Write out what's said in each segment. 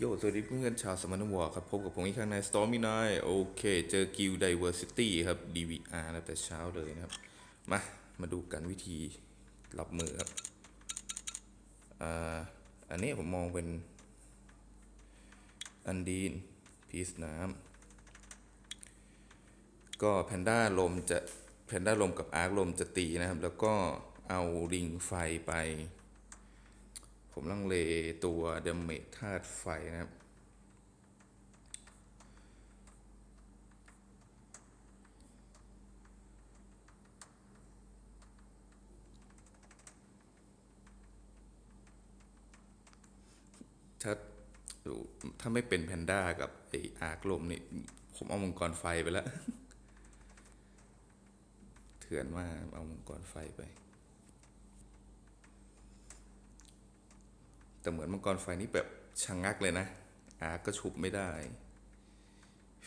โยสวัสดีเพื่อนๆชาวสมานวอร์ครับ พบกับผมอีกครั้งใน Stormy Night โอเค เจอ Guild Diversity ครับ DVR นะแต่เช้าเลยนะครับ มา มาดูกันวิธีรับมือครับอันนี้ผมมองเป็น อันดีน พีซน้ำ ก็แพนด้าลมจะ แพนด้าลมกับอาร์คลมจะตีนะครับ แล้วก็เอาริงไฟไป ผมลังเลตัวเดมเมจธาตุไฟนะครับ ถ้าถ้าไม่เป็นแพนด้ากับไออาร์คลมนี่ผมเอามังกรไฟไปแล้ว เถื่อนมากเอามังกรไฟไป แต่เหมือนมังกรไฟนี่แบบชะงงักเลยนะ อาร์ก็ชุบไม่ได้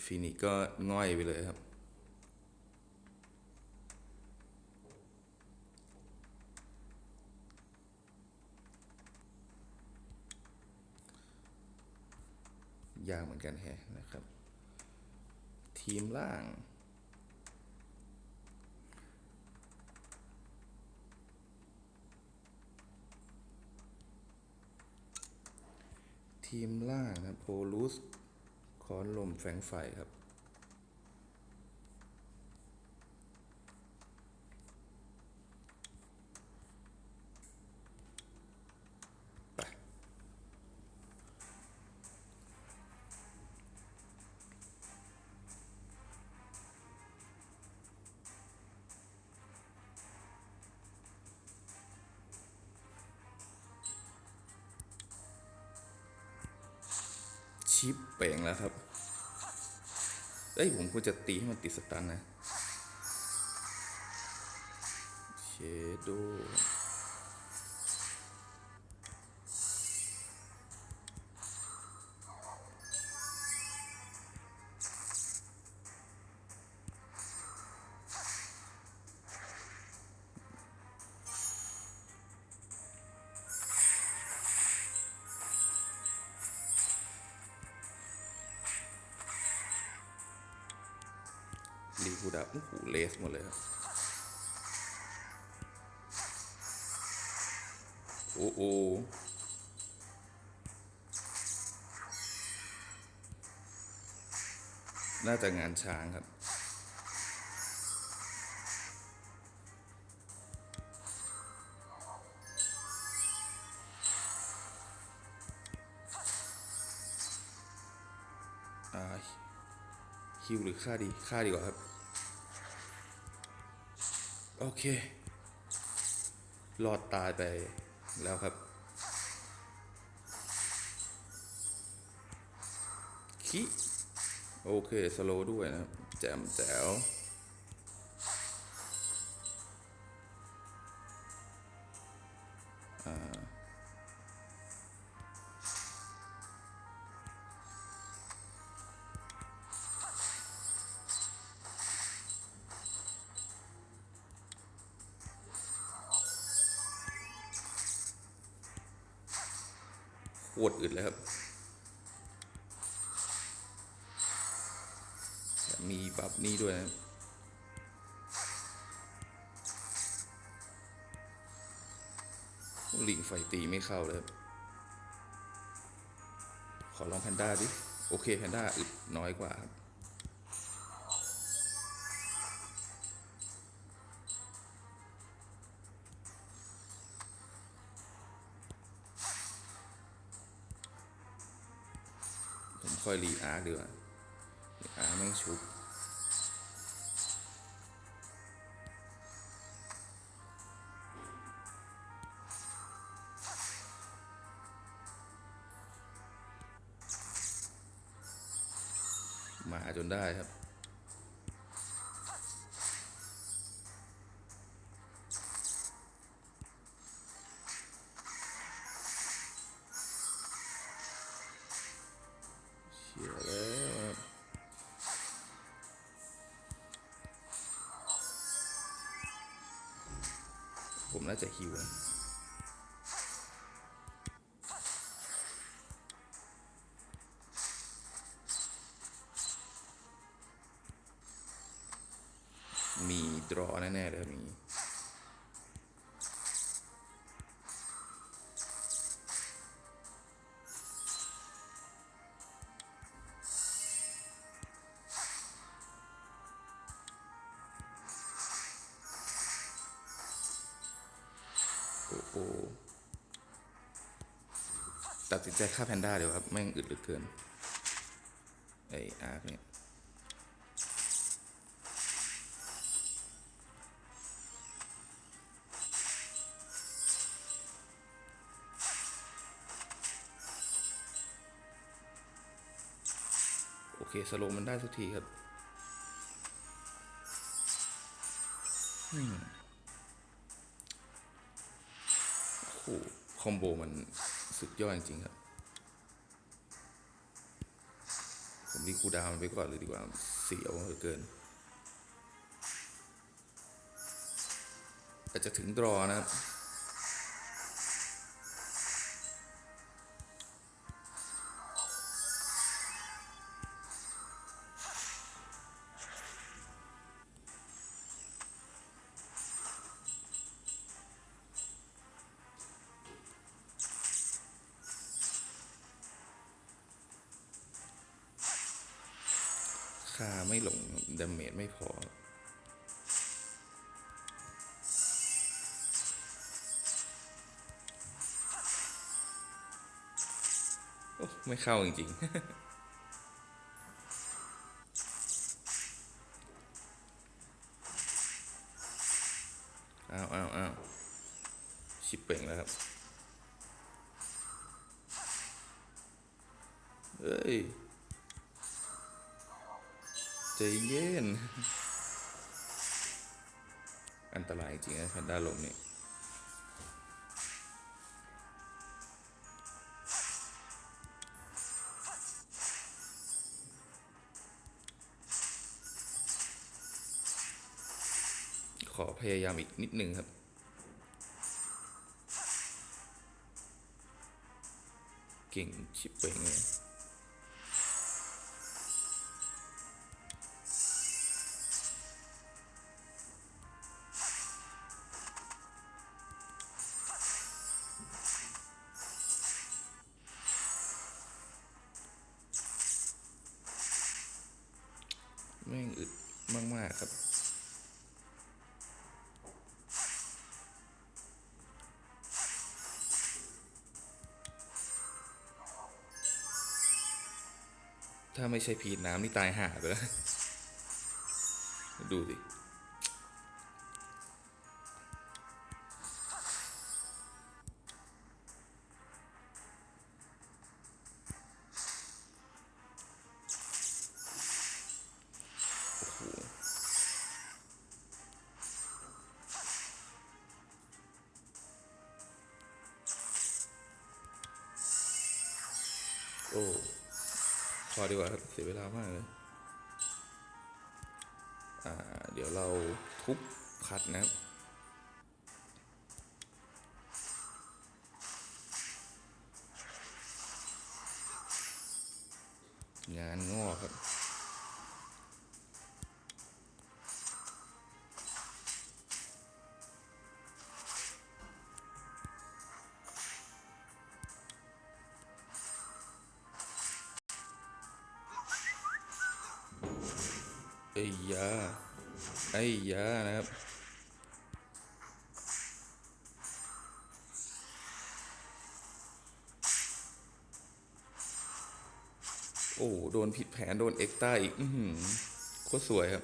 ฟินิกก็ง่อยไปเลยครับ ยากเหมือนกันแฮะนะครับ ทีมล่าง ทีมล่างนะโพลูสคอนลมแฝงไฟครับ เอ้ยผมค รีคูดาโอ้โหเลสหมดเลยครับโอ้โหน่าจะงานช้างครับอ่าฮิวหรือฆ่าดีฆ่าดีกว่าครับ โอเค รอดตายไปแล้วครับ คิ โอเค สโลด้วยนะครับ แจมแจ๋ว โคตรอึดเลยครับ มีบัฟนี่ด้วยนะครับลิงไฟตีไม่เข้าเลยครับขอลองแพนด้าดิ โอเคแพนด้าอึดน้อยกว่าครับ อยรีอาร์คดีกว่าอาร์คแม่งชุบมาจนได้ครับ ผมน่ โอ้ตัดสินใจฆ่าแพนด้าเดี๋ยวครับ แม่งอึดเหลือเกิน ไออาร์คเนี่ยโอเค สโลมันได้สักทีครับ อืม หคอมโบมันสุดยอดจริงๆครับ ผมรีคูดาวมันไปก่อนเลยดีกว่าเสียวเหลือเกินอาจจะถึงดรอนะครับ ไม่เข้าจริงๆ อ้าวอ้าวอ้าวชิปเป่งแล้วครับ เฮ้ย ใจเย็น อันตรายจริงนะแพนด้าลมเนี่ข พยายามอีกนิดนึงครับ เก่งชิบเป่งเลย ไม่ใช่พีดน้ำนี่ตายห่าไปแล้ว ดูสิโอ้ อ้พอดีกว่าครับเสียเวลามากเลย อ่า เดี๋ยวเราทุบคัดนะครับ อ้ยาไอ้ยานะครับโอ้โดนผิดแผน โดนเอ็กต้าอีก อือหือโคตรสวยครับ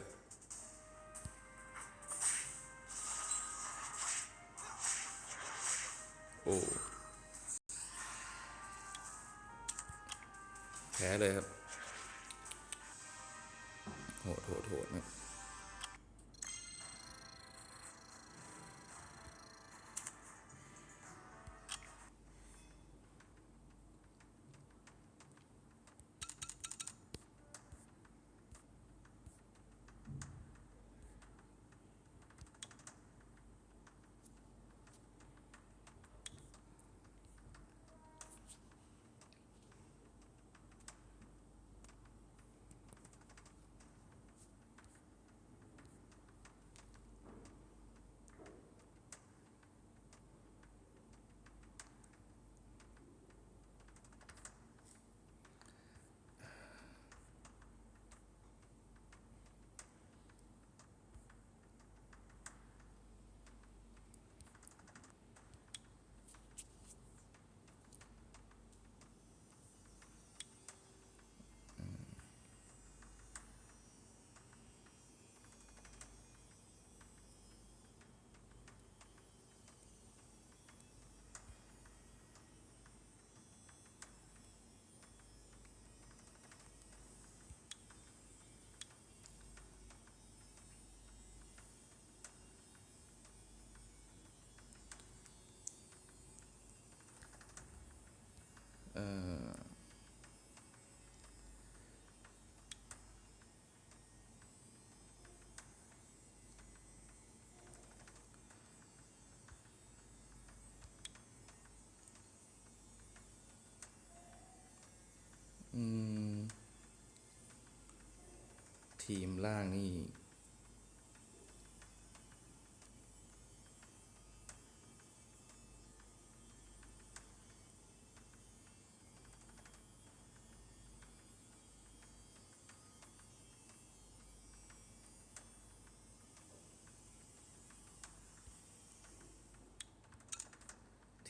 ทีมล่างนี่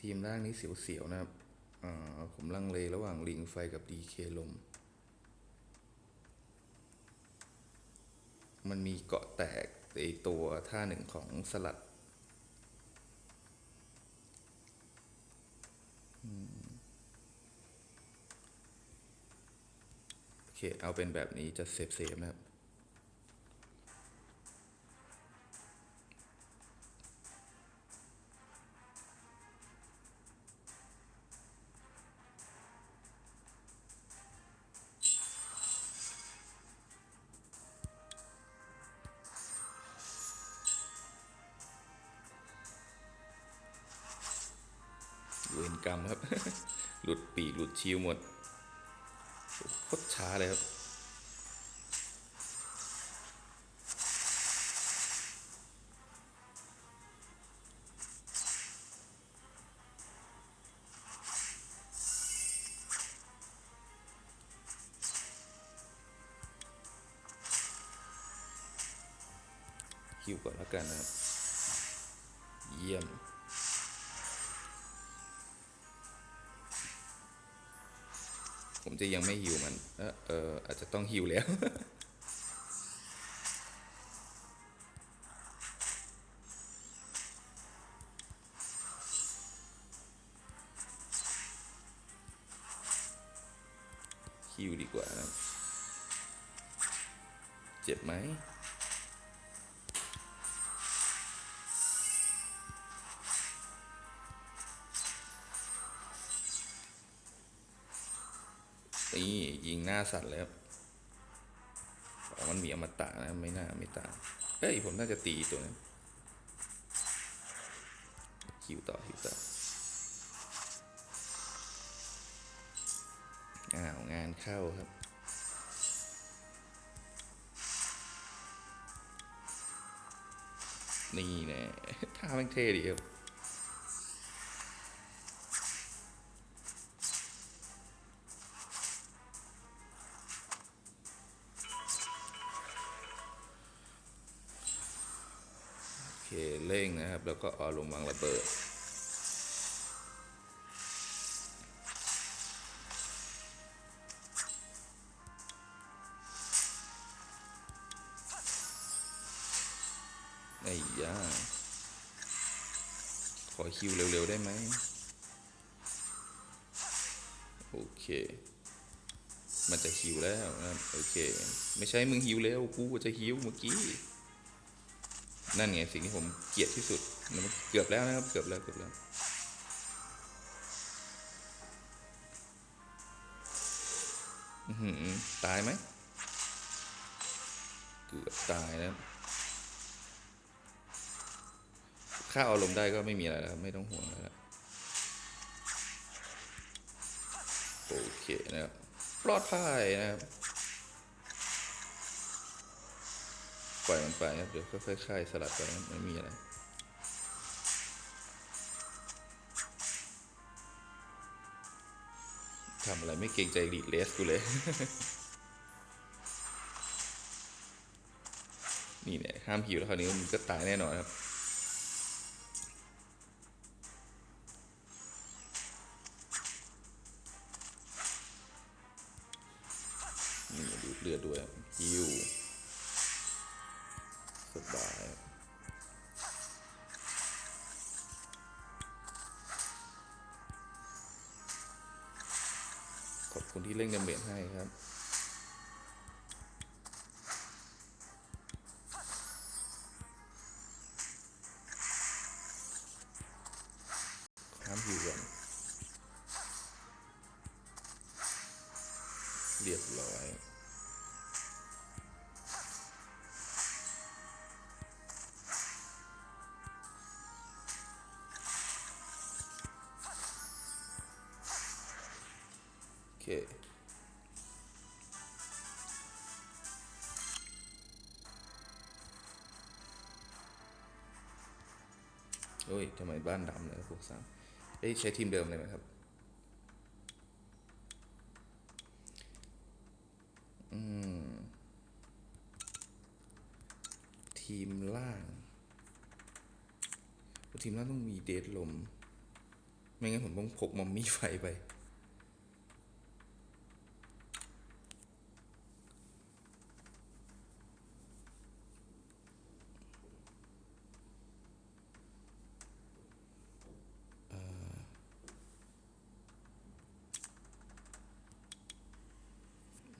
ทีมล่างนี้เสียวๆนะครับอ่าผมลังเลระหว่างลิงไฟกับดีเคลม มันมีเกาะแตกไอตัวท่าหนึ่งของสลัดโอเค เอาเป็นแบบนี้จะเซฟเซฟๆนะครับ ปีกหลุดชิวหมดโคตรช้าเลยครับ คิวก่อนแล้วกันนะครับ เยี่ยม ผมจะยังไม่ฮิวมัน เออเอออาจจะต้องฮิวแล้ว นี่ยิงหน้าสั่นแล้วอ๋อมันมีอมตะนะไม่น่าไม่ตายเอ้ยผมน่าจะตีตัวนั้นคิวต่อคิวต่ออ้าวงานเข้าครับนี่แน่ท่าแม่งเท่ดีครับ โอเคเร่งนะครับ แล้วก็เอลงวางระเบิด ไอ้ย่าขอคิวเร็ว ๆ ได้ไหม โอเค มันจะฮิวแล้วนะ โอเค ไม่ใช่มึงฮิวแล้ว กูจะฮิวเมื่อกี้ นั่นไงสิ่งที่ผมเกลียดที่สุดเกือบแล้วนะครับ เกือบแล้วเกือบแล้วอื้อหือตายไหม เกือบตายนะครับค่าเอาลมณ์ได้ก็ไม่มีอะไรแล้ว ไม่ต้องห่วงแล้วโอเคนะครับ ปลอดภัยนะครับ ปล่อยมันไปครับ เดี๋ยวค่อยๆคลายสลัดไปครับไม่มีอะไรทำอะไรไม่เกรงใจลีดเลสกูเลย นี่เนี่ยห้ามหิวแล้วคราวนี้มันก็ตายแน่นอนครับ นี่ดูเลือดด้วย คนที่เล่นเดมเมจให้ครับ โอ้ยทำไมบ้านดำเลยพวกสามเอ้ยใช้ทีมเดิมเลยไหมครับอืมทีมล่างทีมล่างต้องมีเดทลม ไม่งั้นผมต้องพกมัมมี่ไฟไป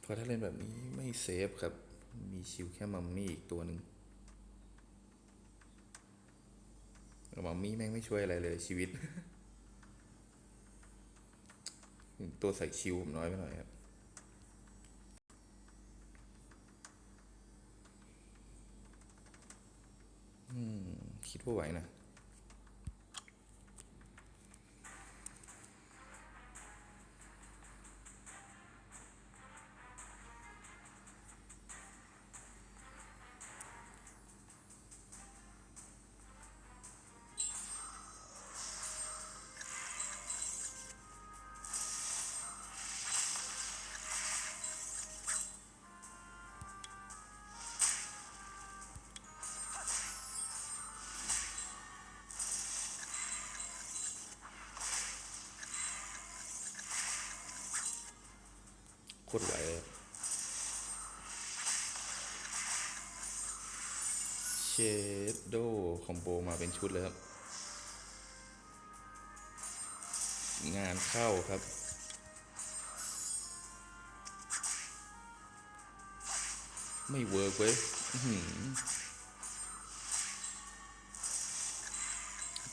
เพราะถ้าเล่ นแบบนี้ไม่เซฟครับ มีชิวแค่มัมมี่อีกตัวหนึ่งมัมมี่แม่งไม่ช่วยอะไรเลยชีวิต ตัวใส่ชิวผมน้อยไปหน่อยครับอืมคิดว่าไหวนะ โคตรไหวเลยเชดโดคอมโบมาเป็นชุดเลยครับ งานเข้าครับไม่เวิร์กเว้ย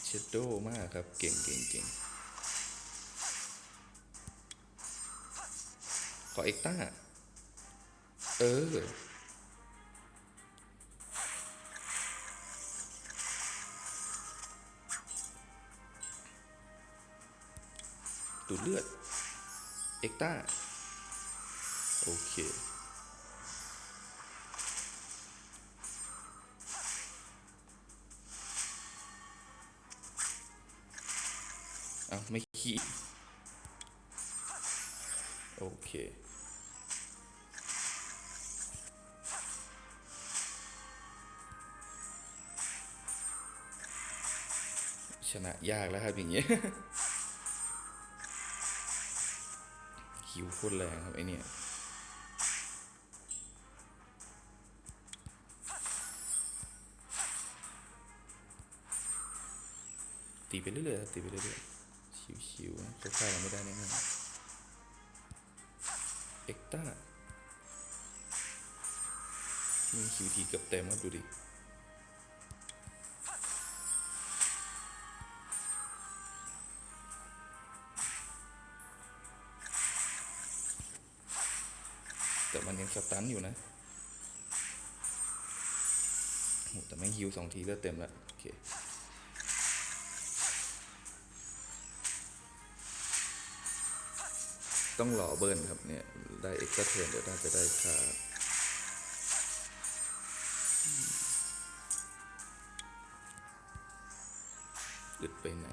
เชดโดมากครับ เก่งเก่งเก่ง ขอเอ็กต้า เออ ดูดเลือด เอ็กต้า โอเค เอาไม่ขี้โอเค ชนะยากแล้วครับอย่างเงี้ยคิวโคตรแรงครับไอเนี่ยตีไปเรื่อยๆครับตีไปเรื่อยๆชิวๆนะเขาฆ่าเราไม่ได้แน่นอนเอ็กต้ามีคิวทีเกือบเต็มครับดูดิ อยู่นะโหแต่ไม่งฮิวสองทีเลือดเต็มแล้วโอเคต้องรอเบิร์นครับเนี่ย ได้เอ็กซ์เทิร์นเดี๋ยวน่าจะได้ค่าอึดไปไหน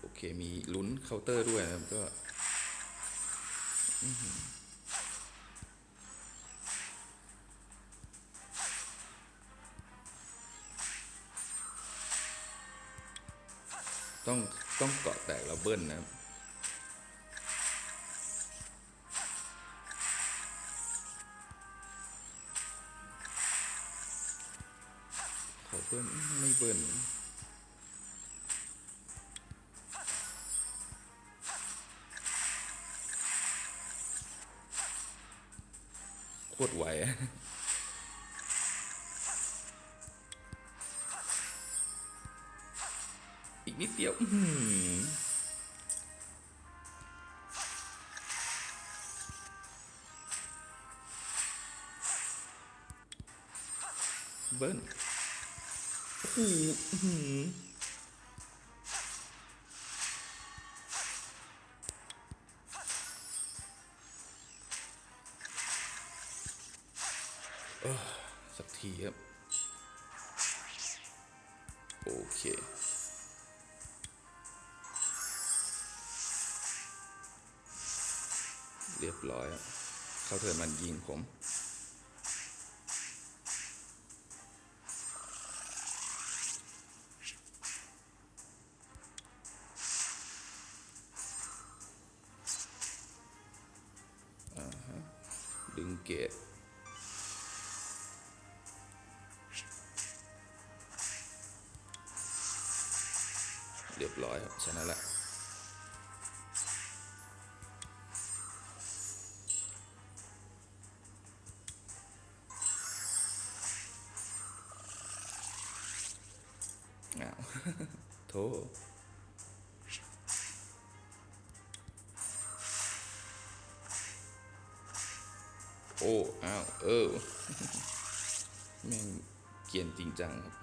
โอเค มีลุ้นเคาน์เตอร์ด้วยนะครับก็ ต้องต้องเกาะแตกระเบิ้ลนะครับ คตรไวอีกนิดเดียวเบิ้ลโอ้โห มันยิงผม โอ้อ้าวเออแม่งเกียนจริงจังครับ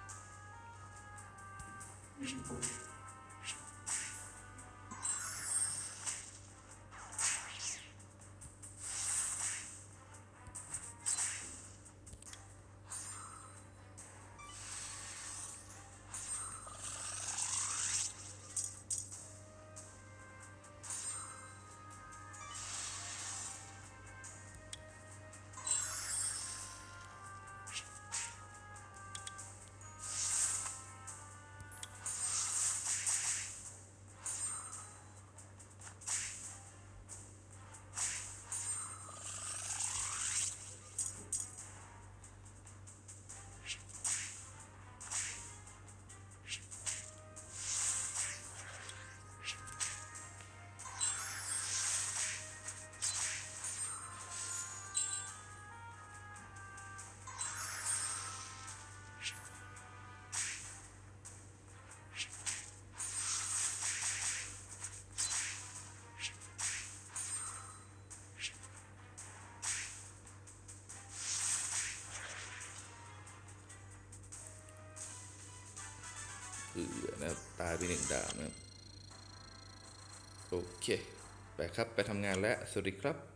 ไปหนึ่งดาวนะโอเค ไปครับ ไปทำงานแล้ว สวัสดีครับ